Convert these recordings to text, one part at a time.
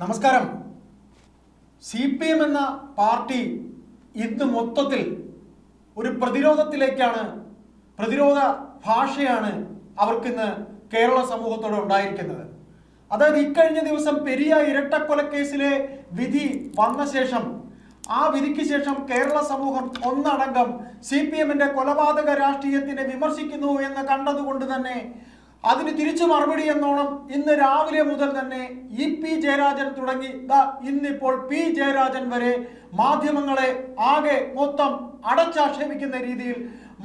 നമസ്കാരം. C P M എന്ന party ഇന്ന് മൊത്തത്തിൽ ഒരു പ്രതിരോധത്തിലേക്കാണ് പ്രതിരോധ ഭാഷയാണ് അവർക്കിന്ന് കേരള സമൂഹത്തോട് ഉണ്ടായിരിക്കുന്നത്. അതായത് ഇക്കഴിഞ്ഞ ദിവസം പെരിയ ഇരട്ടക്കൊലക്കേസിലെ വിധി വന്ന ശേഷം ആ വിധിക്ക് ശേഷം കേരള സമൂഹം ഒന്നടങ്കം സി പി എമ്മിന്റെ കൊലപാതക രാഷ്ട്രീയത്തിനെ വിമർശിക്കുന്നു എന്ന് കണ്ടതുകൊണ്ട് തന്നെ അതിന് തിരിച്ചു മറുപടി എന്നോണം ഇന്ന് രാവിലെ മുതൽ തന്നെ ഇ പി ജയരാജൻ തുടങ്ങി. ഇന്നിപ്പോൾ പി ജയരാജൻ വരെ മാധ്യമങ്ങളെ ആകെ മൊത്തം അടച്ചാക്ഷേപിക്കുന്ന രീതിയിൽ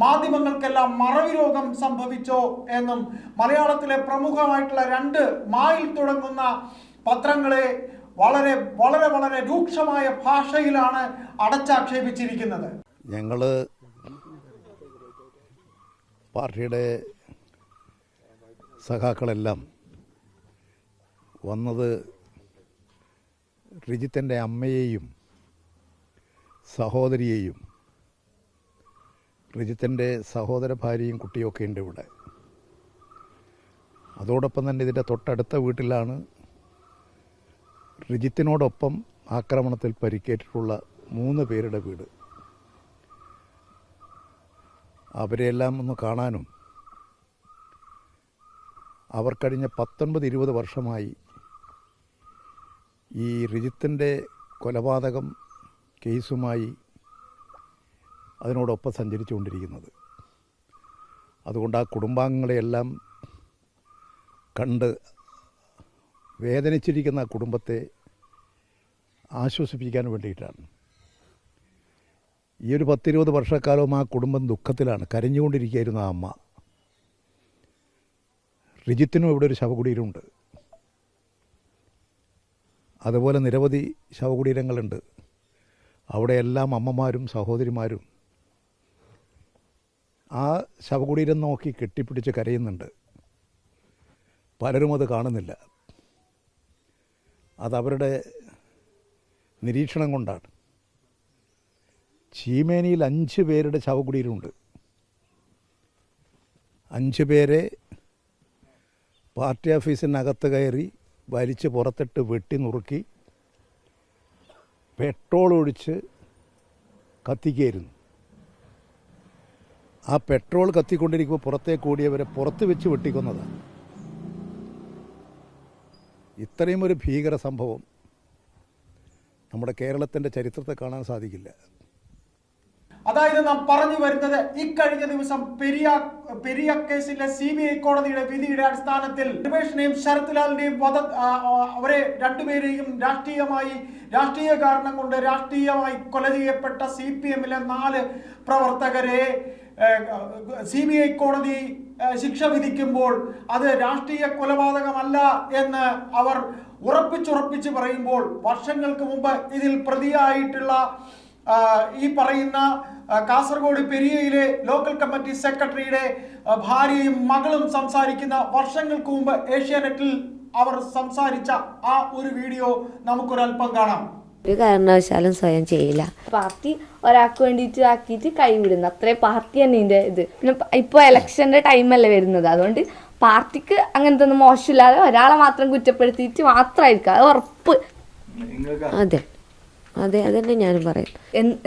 മാധ്യമങ്ങൾക്കെല്ലാം മറവി രോഗം സംഭവിച്ചോ എന്നും മലയാളത്തിലെ പ്രമുഖമായിട്ടുള്ള രണ്ട് മായിൽ തുടങ്ങുന്ന പത്രങ്ങളെ വളരെ വളരെ വളരെ രൂക്ഷമായ ഭാഷയിലാണ് അടച്ചാക്ഷേപിച്ചിരിക്കുന്നത്. ഞങ്ങൾ പാർട്ടിയുടെ സഖാക്കളെല്ലാം വന്നത് റിജിത്തിന്റെ അമ്മയെയും സഹോദരിയെയും റിജിത്തിന്റെ സഹോദര ഭാര്യയും കുട്ടിയൊക്കെ ഉണ്ട് ഇവിടെ. അതോടൊപ്പം തന്നെ ഇതിന്റെ തൊട്ടടുത്ത വീട്ടിലാണ് റിജിത്തിനോടൊപ്പം ആക്രമണത്തിൽ പരിക്കേറ്റിട്ടുള്ള മൂന്ന് പേരുടെ വീട്. അവരെയെല്ലാം ഒന്ന് കാണാനും അവർ കഴിഞ്ഞ പത്തൊൻപത് ഇരുപത് വർഷമായി ഈ റിജിത്തിന്റെ കൊലപാതകം കേസുമായി അതിനോടൊപ്പം സഞ്ചരിച്ചുകൊണ്ടിരിക്കുന്നത്. അതുകൊണ്ട് ആ കുടുംബാംഗങ്ങളെയെല്ലാം കണ്ട് വേദനിച്ചിരിക്കുന്ന കുടുംബത്തെ ആശ്വസിപ്പിക്കാൻ വേണ്ടിയിട്ടാണ്. ഈ ഒരു പത്തിരുപത് വർഷക്കാലവും ആ കുടുംബം ദുഃഖത്തിലാണ്. കരഞ്ഞുകൊണ്ടിരിക്കുകയായിരുന്നു ആ അമ്മ. റിജിത്തിനും ഇവിടെ ഒരു ശവകുടീരമുണ്ട്. അതുപോലെ നിരവധി ശവകുടീരങ്ങളുണ്ട്. അവിടെയെല്ലാം അമ്മമാരും സഹോദരിമാരും ആ ശവകുടീരം നോക്കി കെട്ടിപ്പിടിച്ച് കരയുന്നുണ്ട്. പലരും അത് കാണുന്നില്ല. അതവരുടെ നിരീക്ഷണം കൊണ്ടാണ്. ചീമേനിയിൽ അഞ്ച് പേരുടെ ശവകുടീരമുണ്ട്. അഞ്ച് പേരെ പാർട്ടി ഓഫീസിനകത്ത് കയറി വലിച്ച് പുറത്തിട്ട് വെട്ടി നുറുക്കി പെട്രോൾ ഒഴിച്ച് കത്തിക്കുകയായിരുന്നു. ആ പെട്രോൾ കത്തിക്കൊണ്ടിരിക്കുമ്പോൾ പുറത്തേക്ക് ഓടിയവരെ പുറത്ത് വെച്ച് വെട്ടിക്കൊന്നതാണ് ഇത്രയും ഒരു ഭീകര സംഭവം നമ്മുടെ കേരളത്തിന്റെ ചരിത്രത്തെ കാണാൻ സാധിക്കില്ല. അതായത് നാം പറഞ്ഞു വരുന്നത് ഇക്കഴിഞ്ഞ ദിവസം പെരിയ പെരിയ കേസിലെ സി ബി ഐ കോടതിയുടെ വിധിയുടെ അടിസ്ഥാനത്തിൽ രമേഷിനെയും ശരത് ലാലിന്റെയും വധ അവരെ രണ്ടുപേരെയും രാഷ്ട്രീയമായി രാഷ്ട്രീയ കാരണം കൊണ്ട് രാഷ്ട്രീയമായി കൊല ചെയ്യപ്പെട്ട സി പി എമ്മിലെ നാല് പ്രവർത്തകരെ സി ബി ഐ കോടതി ശിക്ഷ വിധിക്കുമ്പോൾ അത് രാഷ്ട്രീയ കൊലപാതകമല്ല എന്ന് അവർ ഉറപ്പിച്ചുറപ്പിച്ച് പറയുമ്പോൾ വർഷങ്ങൾക്ക് മുമ്പ് ഇതിൽ പ്രതിയായിട്ടുള്ള ഈ പറയുന്ന കാസർഗോഡ് പെരിയയിലെ ലോക്കൽ കമ്മിറ്റി സെക്രട്ടറിയുടെ ഭാര്യയും മകളും സംസാരിക്കുന്ന വർഷങ്ങൾക്ക് മുമ്പ് ഏഷ്യാനെറ്റിൽ അവർ സംസാരിച്ച ആ ഒരു വീഡിയോ നമുക്കൊരല്പം കാണാം. ഒരു കാരണവശാലും സ്വയം ചെയ്യില്ല. പാർട്ടി ഒരാൾക്ക് വേണ്ടിയിട്ട് ആക്കിയിട്ട് കൈവിടുന്നു. അത്രേ പാർട്ടി തന്നെ ഇതിന്റെ ഇത്. പിന്നെ ഇപ്പോൾ ഇലക്ഷന്റെ ടൈമല്ലേ വരുന്നത്. അതുകൊണ്ട് പാർട്ടിക്ക് അങ്ങനത്തെ ഒന്നും മോശമില്ലാതെ ഒരാളെ മാത്രം കുറ്റപ്പെടുത്തിയിട്ട് മാത്രമായിരിക്കും. അത് ഉറപ്പ്. അതെ. അതെ അതന്നെ ഞാനും പറയും.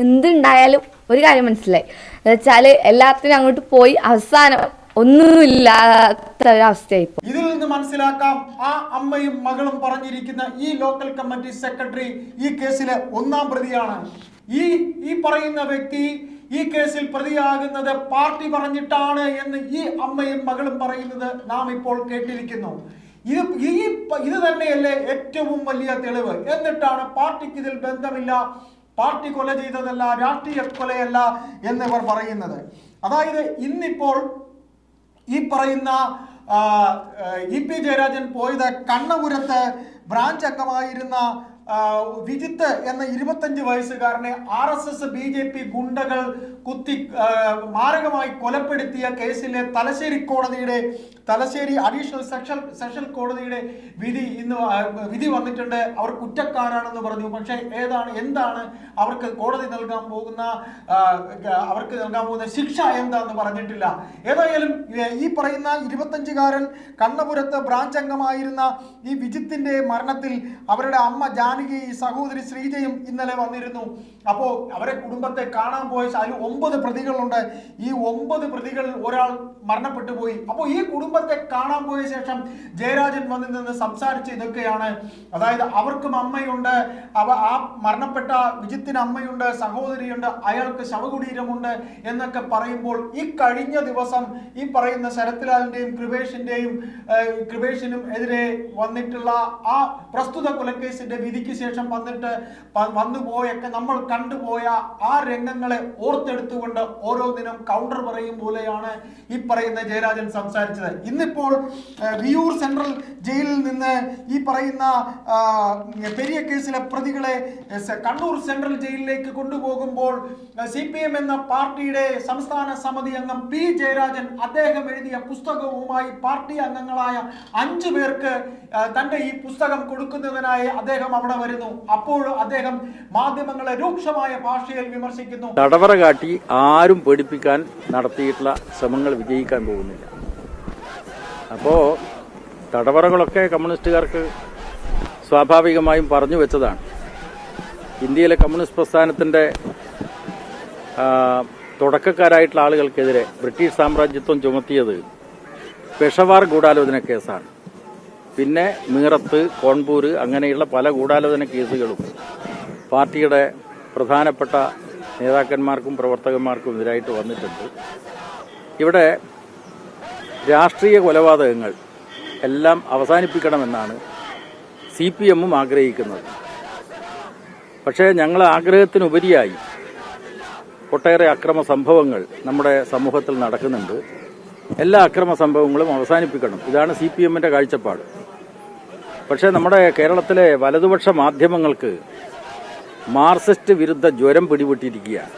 എന്തുണ്ടായാലും ഒരു കാര്യം മനസ്സിലായി. വെച്ചാൽ എല്ലാത്തിനും അങ്ങോട്ട് പോയി അവസാനം ഒന്നുമില്ലാത്ത ഒരവസ്ഥയായി ഇതിൽ നിന്ന് മനസ്സിലാക്കാം ആ അമ്മയും മകളും പറഞ്ഞിരിക്കുന്ന ഈ ലോക്കൽ കമ്മിറ്റി സെക്രട്ടറി ഈ കേസിലെ ഒന്നാം പ്രതിയാണ്. ഈ ഈ പറയുന്ന വ്യക്തി ഈ കേസിൽ പ്രതിയാകുന്നത് പാർട്ടി പറഞ്ഞിട്ടാണ് എന്ന് ഈ അമ്മയും മകളും പറയുന്നത് നാം ഇപ്പോൾ കേട്ടിരിക്കുന്നു. ഇത് ഈ ഇത് തന്നെയല്ലേ ഏറ്റവും വലിയ തെളിവ്. എന്നിട്ടാണ് പാർട്ടിക്ക് ഇതിൽ ബന്ധമില്ല പാർട്ടി കൊല ചെയ്തതല്ല രാഷ്ട്രീയ കൊലയല്ല എന്നിവർ പറയുന്നത്. അതായത് ഇന്നിപ്പോൾ ഈ പറയുന്ന ഇ പി ജയരാജൻ പോയത് കണ്ണപുരത്ത് ബ്രാഞ്ച് അംഗമായിരുന്ന വിജിത്ത് എന്ന ഇരുപത്തഞ്ച് വയസ്സുകാരനെ R S S B J P ഗുണ്ടകൾ കുത്തി മാരകമായി കൊലപ്പെടുത്തിയ കേസിലെ തലശ്ശേരി കോടതിയുടെ തലശ്ശേരി അഡീഷണൽ സെക്ഷൻ സെഷൻ കോടതിയുടെ വിധി ഇന്ന് വിധി വന്നിട്ടുണ്ട്. അവർ കുറ്റക്കാരാണെന്ന് പറഞ്ഞു. പക്ഷേ ഏതാണ് എന്താണ് അവർക്ക് കോടതി നൽകാൻ പോകുന്ന അവർക്ക് നൽകാൻ പോകുന്ന ശിക്ഷ എന്താന്ന് പറഞ്ഞിട്ടില്ല. ഏതായാലും ഈ പറയുന്ന ഇരുപത്തഞ്ചുകാരൻ കണ്ണപുരത്ത് ബ്രാഞ്ച് അംഗമായിരുന്ന ഈ വിജിത്തിന്റെ മരണത്തിൽ അവരുടെ അമ്മ ജാനകി സഹോദരി ശ്രീജയും ഇന്നലെ വന്നിരുന്നു. അപ്പോൾ അവരെ കുടുംബത്തെ കാണാൻ പോയ അതിൽ ഒമ്പത് പ്രതികളുണ്ട്. ഈ ഒമ്പത് പ്രതികളിൽ ഒരാൾ മരണപ്പെട്ടു പോയി. അപ്പോൾ ഈ കുടുംബത്തെ കാണാൻ പോയ ശേഷം ജയരാജൻ വന്നിൽ നിന്ന് സംസാരിച്ച് ഇതൊക്കെയാണ്. അതായത് അവർക്കും അമ്മയുണ്ട്. അവ ആ മരണപ്പെട്ട വിജിത്തിന് അമ്മയുണ്ട് സഹോദരിയുണ്ട് അയാൾക്ക് ശവകുടീരമുണ്ട് എന്നൊക്കെ പറയുമ്പോൾ ഈ കഴിഞ്ഞ ദിവസം ഈ പറയുന്ന ശരത്ലാലിന്റെയും കൃപേഷിന്റെയും കൃപേഷിനും എതിരെ വന്നിട്ടുള്ള ആ പ്രസ്തുത കൊലക്കേസിന്റെ വിധിക്ക് ശേഷം വന്നിട്ട് വന്നുപോയൊക്കെ നമ്മൾ കണ്ടുപോയ ആ രംഗങ്ങളെ ഓർത്തെടുത്തുകൊണ്ട് ഓരോ ദിനം കൗണ്ടർ പറയും പോലെയാണ് ഈ പറയുന്ന ജയരാജൻ സംസാരിച്ചത്. ഇന്നിപ്പോൾ വിയൂർ സെൻട്രൽ ജയിലിൽ നിന്ന് ഈ പറയുന്ന പെരിയ കേസിലെ പ്രതികളെ കണ്ണൂർ സെൻട്രൽ ജയിലിലേക്ക് കൊണ്ടുപോകുമ്പോൾ സി പി എം എന്ന പാർട്ടിയുടെ സംസ്ഥാന സമിതി അംഗം പി ജയരാജൻ അദ്ദേഹം എഴുതിയ പുസ്തകവുമായി പാർട്ടി അംഗങ്ങളായ അഞ്ചു പേർക്ക് തന്റെ ഈ പുസ്തകം കൊടുക്കുന്നതിനായി അദ്ദേഹം അവിടെ വരുന്നു. അപ്പോൾ അദ്ദേഹം മാധ്യമങ്ങളെ രൂക്ഷമായ ഭാഷയിൽ വിമർശിക്കുന്നു. തടവറ കാട്ടി ആരും പേടിപ്പിക്കാൻ നടത്തിയിട്ടുള്ള ശ്രമങ്ങൾ വിജയിക്കാൻ പോകുന്നില്ല. അപ്പോൾ തടവറകളൊക്കെ കമ്മ്യൂണിസ്റ്റുകാർക്ക് സ്വാഭാവികമായും പറഞ്ഞു വെച്ചതാണ്. ഇന്ത്യയിലെ കമ്മ്യൂണിസ്റ്റ് പ്രസ്ഥാനത്തിന്റെ തുടക്കക്കാരായിട്ടുള്ള ആളുകൾക്കെതിരെ ബ്രിട്ടീഷ് സാമ്രാജ്യത്വം ചുമത്തിയത് പെഷവാർ ഗൂഢാലോചന കേസാണ്. പിന്നെ മീറത്ത് കോൺപൂർ അങ്ങനെയുള്ള പല ഗൂഢാലോചന കേസുകളും പാർട്ടിയുടെ പ്രധാനപ്പെട്ട നേതാക്കന്മാർക്കും പ്രവർത്തകന്മാർക്കും എതിരായിട്ട് വന്നിട്ടുണ്ട്. ഇവിടെ രാഷ്ട്രീയ കൊലപാതകങ്ങൾ എല്ലാം അവസാനിപ്പിക്കണമെന്നാണ് സി പി എമ്മും ആഗ്രഹിക്കുന്നത്. പക്ഷേ ഞങ്ങൾ ആഗ്രഹത്തിനുപരിയായി ഒട്ടേറെ അക്രമ സംഭവങ്ങൾ നമ്മുടെ സമൂഹത്തിൽ നടക്കുന്നുണ്ട്. എല്ലാ അക്രമ സംഭവങ്ങളും അവസാനിപ്പിക്കണം. ഇതാണ് സി പി എമ്മിന്റെ കാഴ്ചപ്പാട്. പക്ഷേ നമ്മുടെ കേരളത്തിലെ വലതുപക്ഷ മാധ്യമങ്ങൾക്ക് മാർസിസ്റ്റ് വിരുദ്ധ ജ്വരം പിടിപെട്ടിരിക്കുകയാണ്.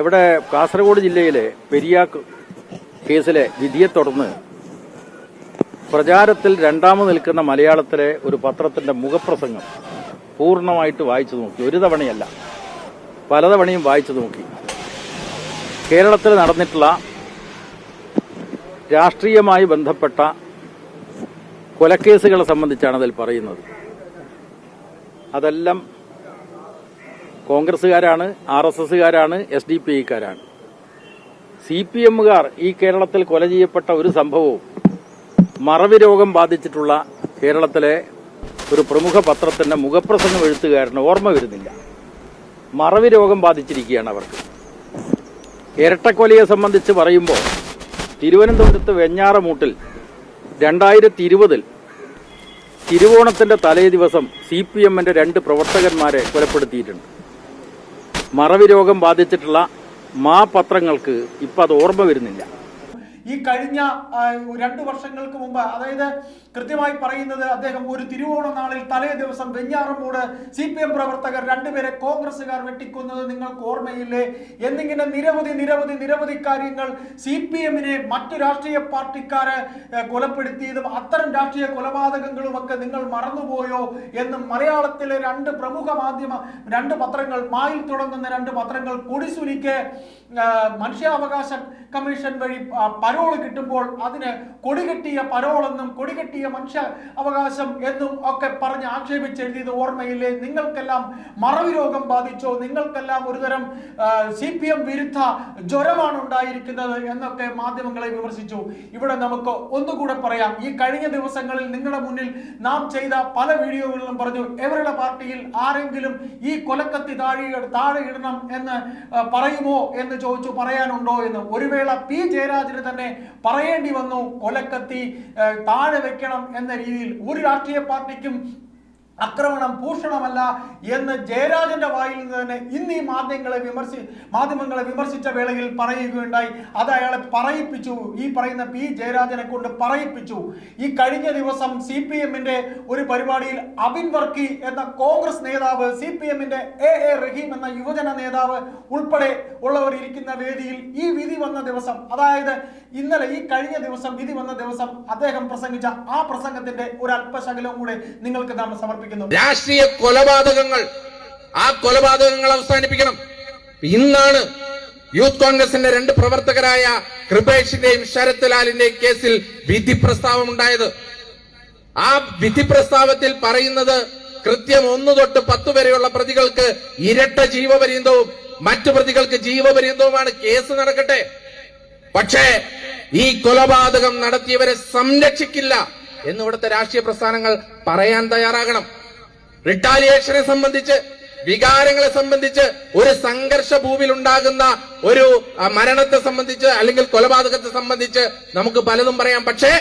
ഇവിടെ കാസർഗോഡ് ജില്ലയിലെ പെരിയാക്ക് കേസിലെ വിധിയെ തുടർന്ന് പ്രചാരത്തിൽ രണ്ടാമത് നിൽക്കുന്ന മലയാളത്തിലെ ഒരു പത്രത്തിന്റെ മുഖപ്രസംഗം പൂർണമായിട്ട് വായിച്ചു നോക്കി. ഒരു തവണയല്ല പലതവണയും വായിച്ചു നോക്കി. കേരളത്തിൽ നടന്നിട്ടുള്ള രാഷ്ട്രീയമായി ബന്ധപ്പെട്ട കൊലക്കേസുകളെ സംബന്ധിച്ചാണ് അതിൽ പറയുന്നത്. അതെല്ലാം കോൺഗ്രസ്സുകാരാണ് ആർ എസ് എസ്സുകാരാണ് എസ് ഡി പി ഐക്കാരാണ്. സി പി എമ്മുകാർ ഈ കേരളത്തിൽ കൊല ചെയ്യപ്പെട്ട ഒരു സംഭവവും മറവി രോഗം ബാധിച്ചിട്ടുള്ള കേരളത്തിലെ ഒരു പ്രമുഖ പത്രത്തിന്റെ മുഖപ്രസംഗം എഴുത്തുകാരന് ഓർമ്മ വരുന്നില്ല. മറവി രോഗം ബാധിച്ചിരിക്കുകയാണ് അവർക്ക്. ഇരട്ടക്കൊലയെ സംബന്ധിച്ച് പറയുമ്പോൾ തിരുവനന്തപുരത്ത് വെഞ്ഞാറമൂട്ടിൽ രണ്ടായിരത്തി ഇരുപതിൽ തിരുവോണത്തിന്റെ തലേ ദിവസം സി പി എമ്മിന്റെ രണ്ട് പ്രവർത്തകന്മാരെ കൊലപ്പെടുത്തിയിട്ടുണ്ട്. മറവി രോഗം ബാധിച്ചിട്ടുള്ള മാ പത്രങ്ങൾക്ക് ഇപ്പം അത് ഓർമ്മ വരുന്നില്ല. ഈ കഴിഞ്ഞ രണ്ട് വർഷങ്ങൾക്ക് മുമ്പ് അതായത് കൃത്യമായി പറയുന്നത് അദ്ദേഹം ഒരു തിരുവോണ നാളിൽ തലേ ദിവസം വെഞ്ഞാറമൂട് സി പി എം പ്രവർത്തകർ രണ്ടുപേരെ കോൺഗ്രസ്സുകാർ വെട്ടിക്കുന്നത് നിങ്ങൾക്ക് ഓർമ്മയില്ലേ? എന്നിങ്ങനെ നിരവധി നിരവധി നിരവധി കാര്യങ്ങൾ സി പി എമ്മിനെ മറ്റു രാഷ്ട്രീയ പാർട്ടിക്കാരെ കൊലപ്പെടുത്തിയതും അത്തരം രാഷ്ട്രീയ കൊലപാതകങ്ങളും ഒക്കെ നിങ്ങൾ മറന്നുപോയോ എന്ന് മലയാളത്തിലെ രണ്ട് പ്രമുഖ മാധ്യമ രണ്ട് പത്രങ്ങൾ മായിൽ തുടങ്ങുന്ന രണ്ട് പത്രങ്ങൾ കൊടിസുലിക്ക് മനുഷ്യാവകാശ കമ്മീഷൻ വഴി പരോൾ കിട്ടുമ്പോൾ അതിന് കൊടികെട്ടിയ പരോളെന്നും കൊടികെട്ടിയ മനുഷ്യ അവകാശം എന്നും ഒക്കെ പറഞ്ഞ് ആക്ഷേപിച്ചെഴുതിയത് ഓർമ്മയില്ലേ? നിങ്ങൾക്കെല്ലാം മറവി രോഗം ബാധിച്ചോ? നിങ്ങൾക്കെല്ലാം ഒരുതരം സി പി എം വിരുദ്ധ ജ്വരമാണ് ഉണ്ടായിരിക്കുന്നത് എന്നൊക്കെ മാധ്യമങ്ങളെ വിമർശിച്ചു. ഇവിടെ നമുക്ക് ഒന്നുകൂടെ പറയാം. ഈ കഴിഞ്ഞ ദിവസങ്ങളിൽ നിങ്ങളുടെ മുന്നിൽ നാം ചെയ്ത പല വീഡിയോകളിലും പറഞ്ഞു എവരുടെ പാർട്ടിയിൽ ആരെങ്കിലും ഈ കൊലക്കത്തി താഴെ താഴെ ഇടണം എന്ന് പറയുമോ എന്ന് ചോദിച്ചു പറയാനുണ്ടോ എന്ന്? ഒരു വേള പി ജയരാജന് തന്നെ പറയേണ്ടി വന്നു കൊലക്കത്തി താഴെ വെക്കണം എന്ന രീതിയിൽ ഒരു രാഷ്ട്രീയ പാർട്ടിക്കും ആക്രമണം ഭൂഷണമല്ല എന്ന് ജയരാജന്റെ വായിൽ നിന്ന് തന്നെ ഇന്ന് ഈ മാധ്യമങ്ങളെ വിമർശി മാധ്യമങ്ങളെ വിമർശിച്ച വേളയിൽ പറയുകയുണ്ടായി. അത് അയാളെ പറയിപ്പിച്ചു. ഈ പറയുന്ന പി ജയരാജനെ കൊണ്ട് പറയിപ്പിച്ചു. ഈ കഴിഞ്ഞ ദിവസം സി പി എമ്മിന്റെ ഒരു പരിപാടിയിൽ അബിൻ വർക്കി എന്ന കോൺഗ്രസ് നേതാവ് സി പി എമ്മിന്റെ എ എ റഹീം എന്ന യുവജന നേതാവ് ഉൾപ്പെടെ ഉള്ളവർ ഇരിക്കുന്ന വേദിയിൽ ഈ വിധി വന്ന ദിവസം അതായത് ഇന്നലെ ഈ കഴിഞ്ഞ ദിവസം വിധി വന്ന ദിവസം അദ്ദേഹം പ്രസംഗിച്ച ആ പ്രസംഗത്തിന്റെ ഒരു അല്പശകലവും കൂടെ നിങ്ങൾക്ക് നാം സമർപ്പിക്കുന്നു രാഷ്ട്രീയ കൊലപാതകങ്ങൾ ആ കൊലപാതകങ്ങൾ അവസാനിപ്പിക്കണം. ഇന്നാണ് യൂത്ത് കോൺഗ്രസിന്റെ രണ്ട് പ്രവർത്തകരായ കൃപേഷിന്റെയും ശരത് ലാലിന്റെയും കേസിൽ വിധി പ്രസ്താവം ഉണ്ടായത് ആ വിധി പ്രസ്താവത്തിൽ പറയുന്നത് കൃത്യം ഒന്ന് തൊട്ട് പത്ത് വരെയുള്ള പ്രതികൾക്ക് ഇരട്ട ജീവപര്യന്തവും മറ്റു പ്രതികൾക്ക് ജീവപര്യന്തവുമാണ് കേസ് നടക്കട്ടെ. പക്ഷേ ഈ കൊലപാതകം നടത്തിയവരെ സംരക്ഷിക്കില്ല. എന്ന് ഇവിടുത്തെ രാഷ്ട്രീയ പ്രസ്ഥാനങ്ങൾ പറയാൻ തയ്യാറാകണം. റിട്ടാലിയേഷനെ സംബന്ധിച്ച് വികാരങ്ങളെ സംബന്ധിച്ച് ഒരു സംഘർഷ ഭൂമിയിൽ ഉണ്ടാകുന്ന ഒരു മരണത്തെ സംബന്ധിച്ച് അല്ലെങ്കിൽ കൊലപാതകത്തെ സംബന്ധിച്ച് നമുക്ക് പലതും പറയാം. പക്ഷേ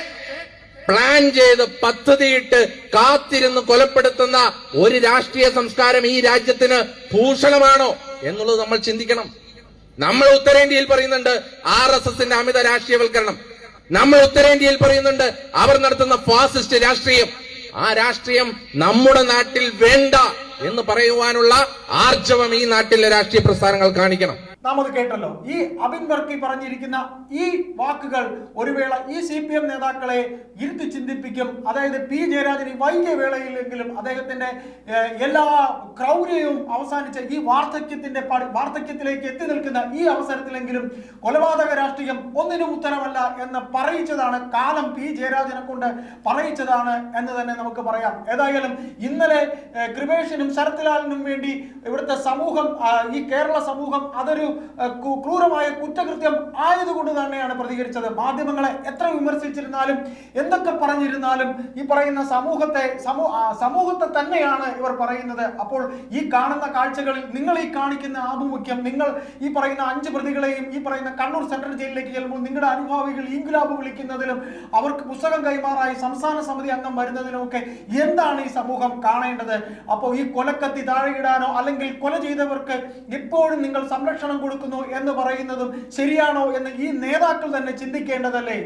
പ്ലാൻ ചെയ്ത് പദ്ധതിയിട്ട് കാത്തിരുന്ന് കൊലപ്പെടുത്തുന്ന ഒരു രാഷ്ട്രീയ സംസ്കാരം ഈ രാജ്യത്തിന് ഭൂഷണമാണോ എന്നുള്ളത് നമ്മൾ ചിന്തിക്കണം. നമ്മൾ ഉത്തരേന്ത്യയിൽ പറയുന്നുണ്ട് ആർ എസ് എസിന്റെ അമിത രാഷ്ട്രീയവൽക്കരണം. നമ്മൾ ഉത്തരേന്ത്യയിൽ പറയുന്നുണ്ട് അവർ നടത്തുന്ന ഫാസിസ്റ്റ് രാഷ്ട്രീയം. ആ രാഷ്ട്രീയം നമ്മുടെ നാട്ടിൽ വേണ്ട എന്ന് പറയുവാനുള്ള ആർജവം ഈ നാട്ടിലെ രാഷ്ട്രീയ പ്രസ്ഥാനങ്ങൾ കാണിക്കണം. നാം അത് കേട്ടല്ലോ. ഈ അബിൻ വർക്കി പറഞ്ഞിരിക്കുന്ന ഈ വാക്കുകൾ ഒരു വേള ഈ സി പി എം നേതാക്കളെ ഇരുത്തി ചിന്തിപ്പിക്കും. അതായത് പി ജയരാജൻ ഈ വൈകിയ വേളയിലെങ്കിലും അദ്ദേഹത്തിന്റെ എല്ലാ ക്രൗര്യവും അവസാനിച്ച ഈ വാർദ്ധക്യത്തിന്റെ വാർദ്ധക്യത്തിലേക്ക് എത്തി നിൽക്കുന്ന ഈ അവസരത്തിലെങ്കിലും കൊലപാതക രാഷ്ട്രീയം ഒന്നിനും ഉത്തരമല്ല എന്ന് പറയിച്ചതാണ് കാലം പി ജയരാജനെ കൊണ്ട് പറയിച്ചതാണ് എന്ന് തന്നെ നമുക്ക് പറയാം. ഏതായാലും ഇന്നലെ കൃപേഷിനും ശരത്ലാലിനും വേണ്ടി ഇവിടുത്തെ സമൂഹം ഈ കേരള സമൂഹം അതൊരു ക്രൂരമായ കുറ്റകൃത്യം ആയതുകൊണ്ട് തന്നെയാണ് പ്രതികരിച്ചത്. മാധ്യമങ്ങളെ എത്ര വിമർശിച്ചിരുന്നാലും എന്തൊക്കെ പറഞ്ഞിരുന്നാലും ഈ പറയുന്ന സമൂഹത്തെ സമൂ സമൂഹത്തെ തന്നെയാണ് ഇവർ പറയുന്നത്. അപ്പോൾ ഈ കാണുന്ന കാഴ്ചകളിൽ നിങ്ങൾ ഈ കാണിക്കുന്ന ആഭിമുഖ്യം നിങ്ങൾ ഈ പറയുന്ന അഞ്ച് പ്രതികളെയും ഈ പറയുന്ന കണ്ണൂർ സെൻട്രൽ ജയിലിലേക്ക് ചെല്ലുമ്പോൾ നിങ്ങളുടെ അനുഭാവികൾ ഇൻകുലാബ് വിളിക്കുന്നതിലും അവർക്ക് പുസ്തകം കൈമാറായി സംസ്ഥാന സമിതി അംഗം വരുന്നതിനും ഒക്കെ എന്താണ് ഈ സമൂഹം കാണേണ്ടത്? അപ്പോൾ ഈ കൊലക്കത്തി താഴെയിടാനോ അല്ലെങ്കിൽ കൊല ചെയ്തവർക്ക് ഇപ്പോഴും നിങ്ങൾ സംരക്ഷണം കൊടുക്കുന്നു എന്ന് പറയുന്നതും ശരിയാണോ എന്ന് ഈ നേതാക്കൾ തന്നെ ചിന്തിക്കേണ്ടതല്ലേ?